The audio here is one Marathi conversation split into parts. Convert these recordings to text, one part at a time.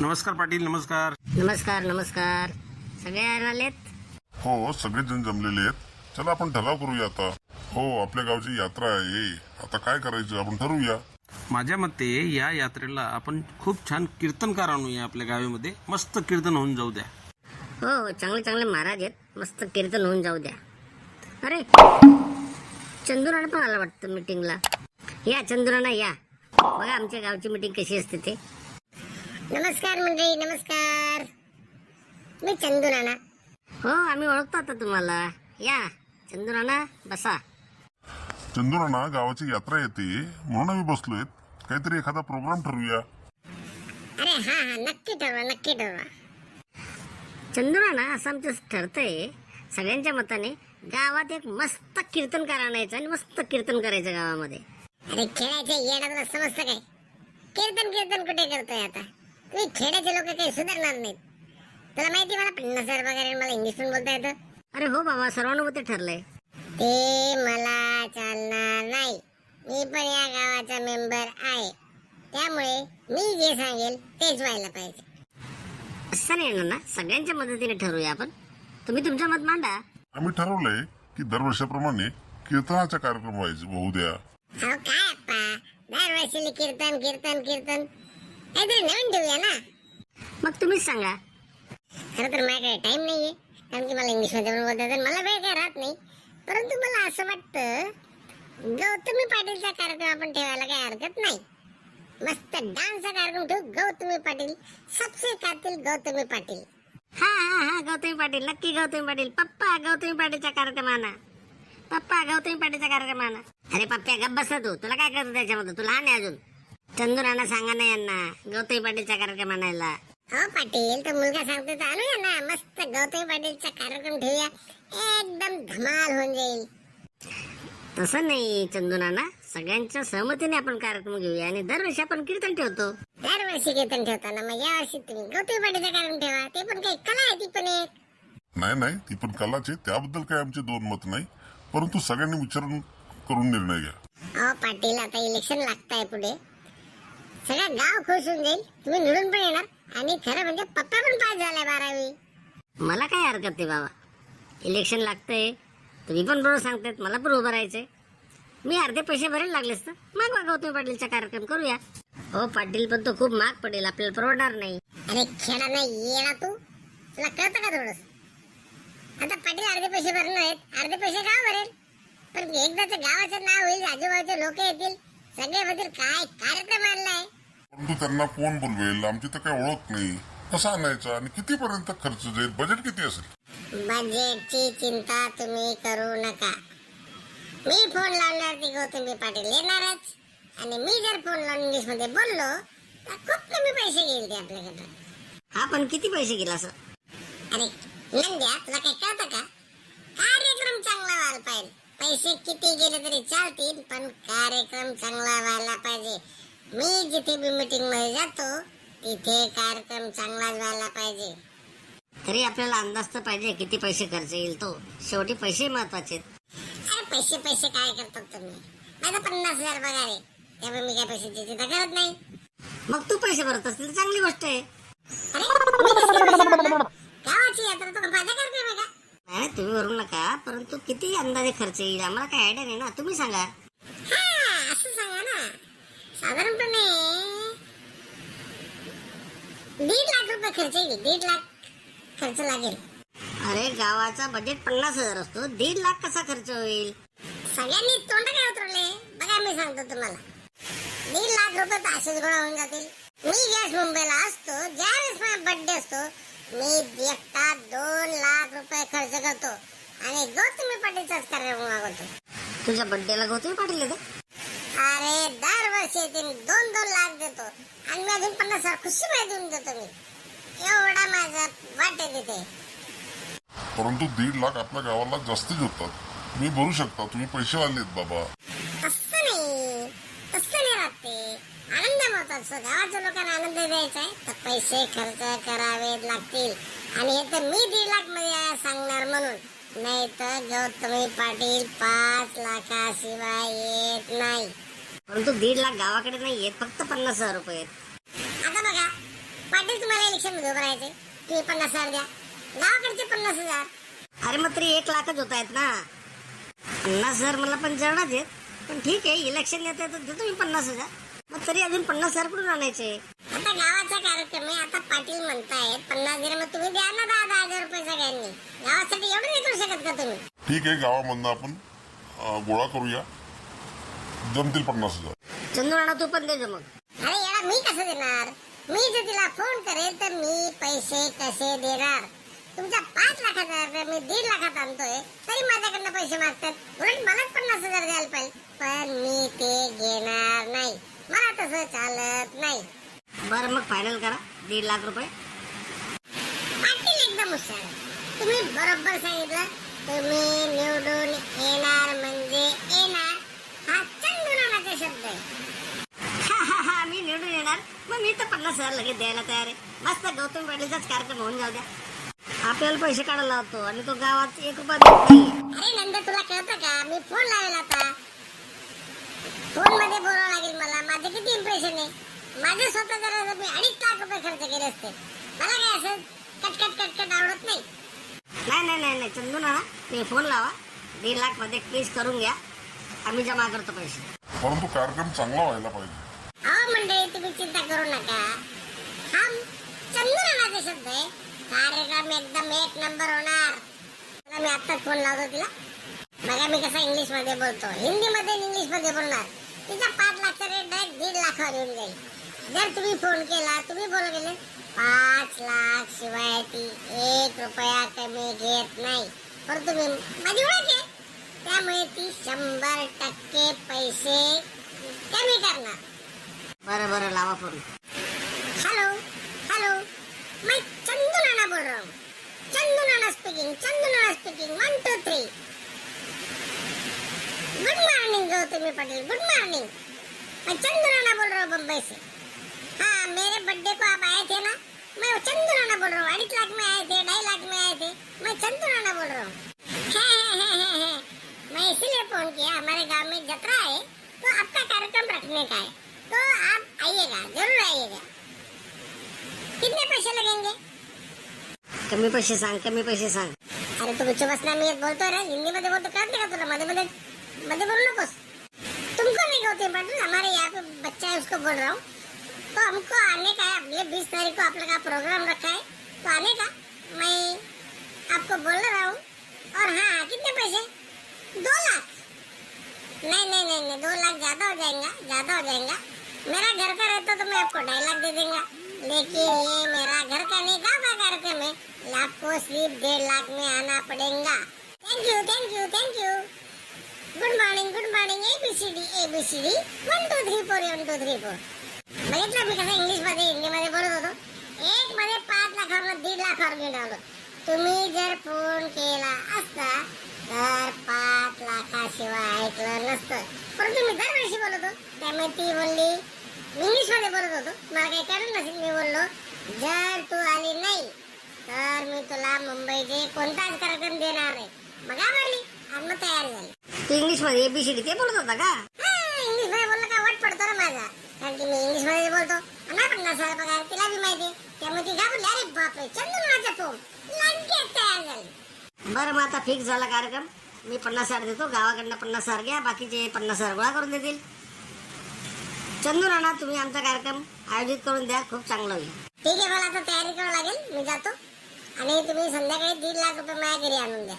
नमस्कार पाटील नमस्कार. नमस्कार नमस्कार. सगळे आलेत हो सगळेजण जमलेले आहेत. चला आपण ठराव करूया आता. हो आपल्या गावची यात्रा आहे. आता काय करायचं? आपण ठरवूया. माझ्या मते या यात्रेला आपण खूप छान कीर्तनकार आणूया आपल्या गावामध्ये. मस्त कीर्तन होऊन जाऊ द्या. हो हो चांगले चांगले महाराज आहेत. मस्त कीर्तन होऊन जाऊ द्या. अरे चंदुराणा पण आला वाटतं मीटिंगला या चंदुराणा या. बघा आमच्या गावची मीटिंग कशी असते ते. नमस्कार मंडळी नमस्कार. मी चंदुराणा हो आम्ही ओळखतो आता तुम्हाला. या चंदुराणा बसा. चंदुराणा गावाची यात्रा येते. म्हणून आम्ही बसलोय. काहीतरी एखादा प्रोग्राम ठरवूया. अरे हा हा नक्की ठरवा नक्की ठरवा. चंदुराणा असं आमचं ठरतंय सगळ्यांच्या मताने गावात एक मस्त कीर्तनकार आणायचं आणि मस्त कीर्तन करायचं गावामध्ये. अरे खेळायचं येणार समजतं काय? कीर्तन कीर्तन कुठे करतोय आता? तुम्ही खेड्याचे लोक काही सुधारणार नाहीत. तुला माहिती मला पन्नास हजार पगार मला इंग्लिश पण बोलता येतं? अरे हो बाबा सर्वानुमते ठरलंय. ते मला चालणार नाही. मी पण या गावाचा मेंबर आहे. त्यामुळे मी जे सांगेल तेच व्हायला पाहिजे. असं नाही येणार ना सगळ्यांच्या मदतीने ठरवूया आपण. तुम्ही तुमचं मत मांडा. आम्ही ठरवलंय की दरवर्षाप्रमाणे कीर्तनाचा कार्यक्रम व्हायचे होऊ द्या अहो काय अप्पा? दरवर्षी कीर्तन कीर्तन कीर्तन. काहीतरी नवीन ठेवूया ना. मग तुम्हीच सांगा. खरं तर माझ्याकडे टाइम नाहीये. कारण की मला इंग्लिशमध्ये पण बोलता येतं. मला वेळ काय राहत नाही. परंतु मला असं वाटतं गौतमी पाटीलचा कार्यक्रम आपण ठेवायला काही हरकत नाही. मस्त डान्सचा कार्यक्रम ठेवू. गौतमी पाटील. सबसे कातील गौतमी पाटील. हा हा हा गौतमी पाटील. नक्की गौतमी पाटील. पप्पा गौतमी पाटीलच्या कार्यक्रमाना. पप्पा गौतमी पाटीलच्या कार्यक्रमाना. अरे पप्प्या गप्प बस ना तू. तुला काय करतो त्याच्यामध्ये तू लहान आहे अजून. चंदुराना सांगा ना यांना. गौतमी पाटीलचा कार्यक्रम आणायला. हो पाटील तो मुलगा सांगतो तर आणूया ना. मस्त गौतमी पाटीलचा कार्यक्रम ठेवूया. एकदम धमाल होऊन जाईल. तसं नाही चंदुनाना सगळ्यांच्या सहमतीने आपण कार्यक्रम घेऊया आणि दरवर्षी आपण कीर्तन ठेवतो. दरवर्षी कीर्तन ठेवताना मग या वर्षी तुम्ही गौतमी पाटीलचा कार्यक्रम ठेवा. ते पण काही कला आहे ती पण एक. नाही नाही ती पण कलाच आहे. त्याबद्दल काय आमचे दोन मत नाही. परंतु सगळ्यांनी विचारून करून निर्णय घ्या. अहो पाटील आता इलेक्शन लागताय पुढे. सगळं गाव खुश होऊन जाईल. तुम्ही निवडून पण येणार. आणि खरं म्हणजे पप्पा पण पास झालाय बारावी. मला काय हरकत नाही बाबा? इलेक्शन लागतंय. तुम्ही पण बरोबर सांगतायत. मला पण उभं राहायचंय. मी अर्धे पैसे भरायला लागलेस तर मग मग गौतमी पाटीलचा कार्यक्रम. करूया. हो पाटील पण तो खूप महाग पडेल. आपल्याला परवडणार नाही. अरे खेळा नाही. येणार तू. तुला कळतं का थोडस? आता पाटील अर्धे पैसे भरणार आहेत. अर्धे पैसे गाव भरेल? पण एकदाच गावाचं नाव होईल आजूबाजूचे लोक येतील. सगळे म्हणतील काय कार्यक्रम आणलाय? परंतु त्यांना कोण बोलवेल? आमची तर काय ओळख नाही. कसा आणायचा? आणि कितीपर्यंत खर्च जाईल? बजेट किती असेल? बजेटची चिंता तुम्ही करू नका. मी फोन लावल्यावर ती गौतमी पाटील. येणारच. आणि मी जर फोन लावून इंग्लिशमध्ये बोललो तर खूप कमी पैसे घेईल ते आपल्याकडे हा पण किती पैसे घेईल असं? अरे नंद्या तुला काय कळतं का? कार्यक्रम चांगला व्हायला पाहिजे. पैसे किती गेले तरी चालतील पण कार्यक्रम चांगला व्हायला पाहिजे. मी जिथे बी मीटिंगमध्ये जातो तिथे कार्यक्रम चांगलाच व्हायला पाहिजे. तरी आपल्याला अंदाज तर पाहिजे किती पैसे खर्च येईल तो. शेवटी पैसे महत्त्वाचे अरे पैसे पैसे काय करतात तुम्ही? माझा पन्नास हजार पगार आहे. त्यामुळे मी काय पैशाची चिंता करत नाही. मग तू पैसे भरत असतील तर चांगली गोष्ट आहे. अरे, मी कशाला पैसे भरणार? गावाची यात्रा तो फायदा करते का? नाही तुम्ही भरू नका परंतु किती अंदाजे खर्च येईल? आम्हाला काय आयडिया नाही ना. तुम्ही सांगा. साधारणपणे दीड लाख रुपये खर्च येईल. दीड लाख खर्च लागेल. अरे गावाचा बजेट पन्नास हजार असतो. दीड लाख कसा खर्च होईल? सगळ्यांनी तोंड काय उतरवले? बघा मी सांगतो तुम्हाला. दीड लाख रुपये तर असेच गोळा होऊन जातील. मी ज्यावेळेस मुंबईला असतो ज्यावेळेस माझा बर्थडे असतो मी एकटा दोन लाख रुपये खर्च करतो. आणि गौतमी पाटीलचाच कार्यक्रम मागवतो. तुझ्या बर्थडेला गौतमी पाटील येतो? अरे दरवर्षी ते दोन दोन लाख देतो. आणि मी अजून पन्नास हजार खुशी देऊन देतो मी. एवढा माझा वाटे तिथे. परंतु दीड लाख आपल्या गावाला जास्तीच होतात तुम्ही भरू शकता तुम्ही पैसे आलेत बाबा. तसं नाही. तसं नाही राहते आनंद महत्त्वाचा गावाच्या लोकांना आनंद द्यायचा आहे. तर पैसे खर्च करावे लागतील. आणि हे तर मी दीड लाखमध्ये सांगणार म्हणून. नाही तर गौतमी पाटील पाच लाखाशिवाय येत नाही. परंतु दीड लाख गावाकडे नाही येत फक्त पन्नास हजार रुपये आहेत. आता बघा पाटील तुम्हाला इलेक्शनमध्ये उभं राहायचे तुम्ही पन्नास हजार द्या. गावाकडचे पन्नास हजार. अरे मग तरी एक लाखच होत आहेत ना. पन्नास हजार मला पण जळणाच आहेत पण ठीक आहे इलेक्शन येते तर देतो मी पन्नास हजार. मग तरी अजून पन्नास हजार कुठून आणायचे? आता गावाचा कार्यक्रम आहे. आता पाटील म्हणतायत पन्नास दिले मग तुम्ही द्या ना दहा दहा हजार रुपये सगळ्यांनी. गावासाठी एवढं नाही करू शकत का तुम्ही? ठीक आहे गावामधनं आपण गोळा करूया. जमतील पन्नास हजार. चंदू राणा तू पण देजो मग अरे याला मी कसं देणार? मी जर तिला फोन करेल तर मी पैसे कसे देणार? तुमच्या पाच लाखाचा अर्ज मी दीड लाखात आणतोय तरी माझ्याकडनं पैसे मागतात. उलट मलाच पन्नास हजार द्यायला पाहिजे. पण मी ते घेणार नाही. मला तसं चालत नाही. बरं मग फायनल करा. दीड लाख रुपये. पाटील एकदम हुशार आहे. तुम्ही बरोबर सांगितलं. तुम्ही निवडून येणार म्हणजे येणार. शब्द आहे हा हा हा मी निवडून येणार. मग मी तर पन्नास हजार लगेच द्यायला तयार आहे. मस्त गौतम पाटीलचाच कार्यक्रम होऊन जाऊ द्या. आपल्याला पैसे काढायला लावतो आणि तो गावात एक रुपया देत नाही अरे तुला कळतं का? मी फोन लावेल आता. फोनमध्ये बोलावं लागेल मला. माझे किती इम्प्रेशन आहे? माझे स्वतः जरा मी अडीच लाख रुपये खर्च केले असते. मला काय असं कटकट कटकट आवडत नाही? नाही नाही नाही नाही. चंदू ना मी फोन लावा. दीड लाखमध्ये प्लीज करून घ्या. आम्ही जमा करतो पैसे. परंतु कार्यक्रम चांगला व्हायला पाहिजे. अहो मंडळी तुम्ही चिंता करू नका. हा चंद्रनाचा शब्द आहे. कार्यक्रम एकदम एक नंबर होणार. तुला मी आत्ताच फोन लावतो तिला. बघा मी कसा इंग्लिशमध्ये बोलतो. हिंदी मध्ये इंग्लिशमध्ये बोलणार. तिचा पाच लाखचा रेट डायरेक्ट दीड लाखावर येऊन जाईल. जर तुम्ही फोन केला तुम्ही बोल गेले. पाच लाख शिवाय ती एक रुपया कमी घेत नाही. पण तुम्ही माझी ओळख आहे. त्यामुळे ती शंभर टक्के पैसे कमी करणार. बरं बरं लावा फोन. हेलो हेलो मैं चंदू नाना बोल रहा हूँ Chandu Nana speaking Chandu Nana speaking one two three good morning Gautami Patel. Good morning मैं चंदू नाना बोल रहा हूँ बम्बई से. हाँ मेरे बर्थडे को आप आए थे ना? मैं चंदू नाना बोल रहा हूँ अड़ीस लाख में आए थे ढाई लाख में आए थे. मैं चंदू नाना बोल रहा है, फ़ोन किया? हमारे गाँव में जतरा है तो आपका कार्यक्रम रखने का है। तो आप आइएगा ज़रूर आइएगा। कितने पैसे लगेंगे? कमी पैसे सांग कमी पैसे सांग। अरे तू बिच्छू बसना मी बोलतो रे हिंदी मध्ये बोलतो कळते का तुला मध्ये मध्ये मध्ये बोलू नकोस तुमको नहीं गौतम पाटिल हमारे यहाँ पे बच्चा है उसको बोल रहा हूँ। तो हमको आने का है अगले बीस तारीख को आप लोग का प्रोग्राम रखा है। तो आने का मैं आपको बोल रहा हूँ। और हाँ कितने पैसे? दो लाख। नहीं नहीं नहीं नहीं दो लाख ज्यादा हो जाएगा ज्यादा हो जाएगा। मेरा घर का रहता हो तो मैं आपको ढाई लाख दे दूंगा। लेकिन ये मेरा घर का नहीं गाँव का कार्यक्रम है आपको सिर्फ डेढ़ लाख में आना पड़ेगा। Thank you thank you thank you good morning good morning A B C D A B C D one two three four one two three four बघितलं मी कसं इंग्लिशमध्ये हिंदी मध्ये बोलत होतो एक मध्ये पाच लाखावर दीड लाखावर मिळवलं तुम्ही जर फोन केला असता तर पाच लाखाशिवाय ऐकलं नसतं. परंतु मी दरवर्षी बोलतो त्यामुळे ती बोलली इंग्लिशमध्ये बोलत होतो. मला काही कळलं नसेल मी बोललो जर तू आली नाही तर मी तुला मुंबईचे कोणताच कार्यक्रम देणार नाही. मग आवडली आणि मग तयार झाली. तू इंग्लिशमध्ये एबीसीडी ते बोलत होता का? इंग्लिशमध्ये बोललं का वाट पडतो ना माझा. कारण की मी इंग्लिशमध्ये बोलतो. आणि आपण नसायला बघा तिला बी माहिती आहे. त्यामुळे ती घाबरली. अरे बापरे चंदनाचा फोन लगेच तयार बरं मग आता फिक्स झाला कार्यक्रम. मी पन्नास हजार देतो गावाकडनं पन्नास हजार घ्या बाकीचे पन्नास हजार गोळा करून देतील. चंदू राणा तुम्ही आमचा कार्यक्रम आयोजित करून द्या खूप चांगलं होईल. ठीक आहे मला आता तयारी करावं लागेल. मी जातो. आणि तुम्ही संध्याकाळी दीड लाख रुपये माझ्या घरी आणून द्या.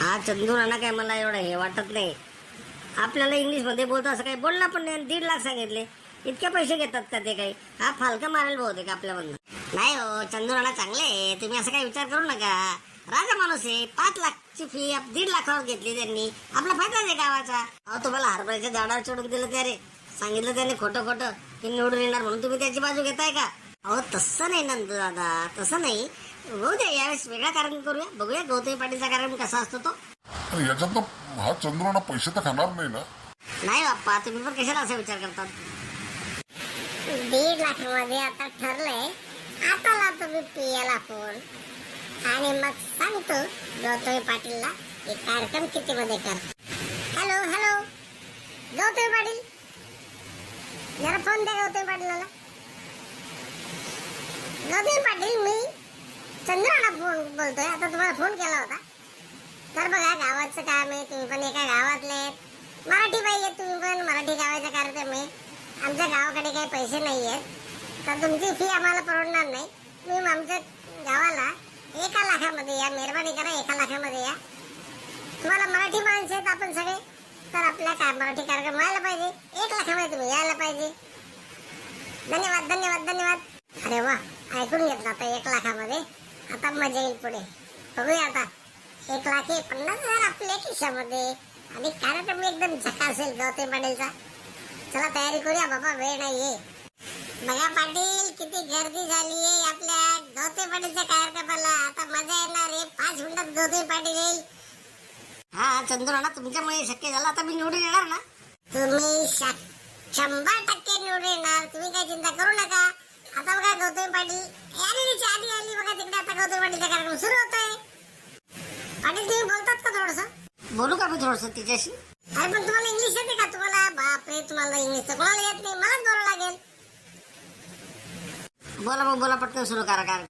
हा चंदू राणा काय मला एवढं हे वाटत नाही. आपल्याला इंग्लिशमध्ये बोलतो असं काही बोलला पण नाही आणि दीड लाख सांगितले. इतके पैसे घेतात का ते काही? हा फालका मारेल बहुतेक आपल्यामधनं. नाही हो चंदू राणा चांगले तुम्ही असं काही विचार करू नका. राजा माणूस आहे पाच लाखची फी दीड लाखावर घेतली त्यांनी. आपला फायदा आहे गावाचा. अहो तुम्हाला हरभऱ्याच्या झाडावर चढून दिलं त्याने सांगितलं त्याने खोटं खोटं. की निवडून येणार म्हणून तुम्ही त्याची बाजू घेताय का? अहो तसं नाही नंदू दादा तसं नाही. बघू द्या यावेळेस वेगळा कार्यक्रम करूया. बघूया गौतमी पाटीलचा कार्यक्रम कसा असतो तो. याच्यात तर हा चंद्राना पैसे तर खाणार नाही ना? नाही बाप्पा तुम्ही पण कशाला असा विचार करतात दीड लाखमध्ये आता ठरलंय. आता लावतो मी पियाला फोन आणि मग सांगतो गौतमी पाटीलला की कार्यक्रम किती मध्ये कर. हॅलो हॅलो गौतमी पाटील जरा फोन द्या गौतमी पाटीलला. गौतमी पाटील मी चंद्राला फोन बोलतोय. आता तुम्हाला फोन केला होता. तर बघा गावाचं काम आहे तुम्ही पण एका गावातले आहेत. मराठी बाई आहेत तुम्ही पण मराठी गावाचा कार्यक्रम आहे. आमच्या गावाकडे काही पैसे नाही आहेत तर तुमची फी आम्हाला परवडणार नाही. तुम्ही आमच्या गावाला एका लाखामध्ये या मेहरबानी करा एका लाखामध्ये या. तुम्हाला मराठी माणसं आहेत आपण सगळे. तर आपल्या काय मराठी कार्यक्रम व्हायला पाहिजे? एक लाखामध्ये तुम्ही यायला पाहिजे. धन्यवाद धन्यवाद धन्यवाद. अरे वा ऐकून घेतलं आता एक लाखामध्ये. आता मजा येईल पुढे. बघूया आता. एक लाख हे पन्नास हजार आपल्या खिशामध्ये. आणि कार्यक्रम एकदम झका असेल गौतम पाटीलचा. चला तयारी करूया बाबा वेळ नाही आहे बघा पाटील किती गर्दी झाली आहे आपल्या गौतम पाटीलच्या कार्यक्रमाला. आता मजा येणार आहे. पाच मिनिटात गौतम पाटील येईल. हा चंदू नाना तुमच्यामुळे शक्य झालं. आता मी निवडून येणार ना? तुम्ही शंभर टक्के निवडून येणार. तुम्ही काही चिंता करू नका. आता बघा गौतम पाटील यायची आधी आली. बघा तिकडे आता गौतम पाटीलचा कार्यक्रम सुरू होत आहे पाटील तुम्ही बोलतात का थोडस? बोलू का मी थोडस तिच्याशी? अरे पण तुम्हाला इंग्लिश येते का? तुम्हाला? बापरे तुम्हाला इंग्लिश तर कोणाला येत नाही. मलाच बोलावं लागेल. बोला मग बोला पटकन सुरू करा कारण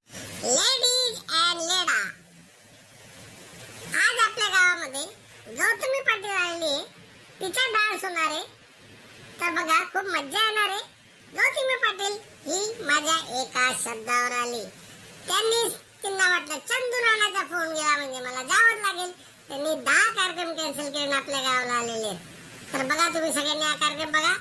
लेडीज अँड लेडा आज आपल्या गावामध्ये गौतमी पाटील आलेली आहे. तिचा डान्स होणार आहे. तर बघा खूप मज्जा येणार आहे. गौतमी पाटील ही माझ्या एका शब्दावर आली. त्यांनी त्यांना वाटलं चंदू राणाचा फोन गेला म्हणजे मला जावंच लागेल. त्यांनी दहा कार्यक्रम कॅन्सल करून आपल्या गावाला आलेले आहेत. तर बघा तुम्ही सगळ्यांनी हा कार्यक्रम बघा.